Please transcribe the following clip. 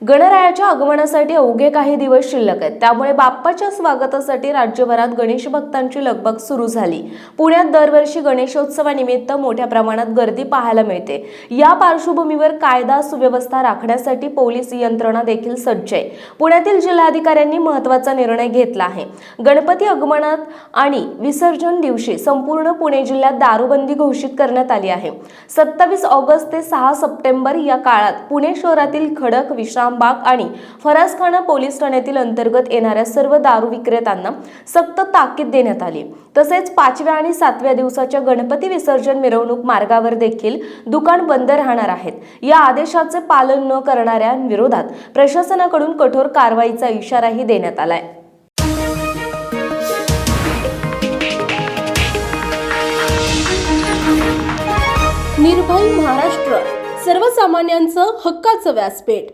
गणरायाच्या आगमनासाठी अवघे काही दिवस शिल्लक आहेत. त्यामुळे बाप्पाच्या स्वागतासाठी राज्यभरात गणेश भक्तांची लगबग सुरू झाली. पुण्यात दरवर्षी गणेशोत्सवानिमित्त मोठ्या प्रमाणात गर्दी पाहायला मिळते. या पार्श्वभूमीवर कायदा सुव्यवस्था राखण्यासाठी पोलीस यंत्रणा देखील सज्ज आहे. पुण्यातील जिल्हाधिकाऱ्यांनी महत्त्वाचा निर्णय घेतला आहे. गणपती आगमनात आणि विसर्जन दिवशी संपूर्ण पुणे जिल्ह्यात दारूबंदी घोषित करण्यात आली आहे. सत्तावीस ऑगस्ट ते सहा सप्टेंबर या काळात पुणे शहरातील खडक विश्राम इस्लामबाग आणि फरासखाना पोलीस ठाण्यातील अंतर्गत येणाऱ्या सर्व दारू विक्रेत्यांना सक्त ताकीद देण्यात आली. तसेच पाचव्या आणि सातव्या दिवसाच्या गणपती विसर्जन मिरवणूक मार्गावर देखील दुकान बंद राहणार आहेत. या आदेशाचे पालन न करणाऱ्या विरोधात प्रशासनाकडून कठोर कारवाईचा इशाराही देण्यात आलाय. निर्भय महाराष्ट्र सर्वसामान्यांचं हक्काचं व्यासपीठ.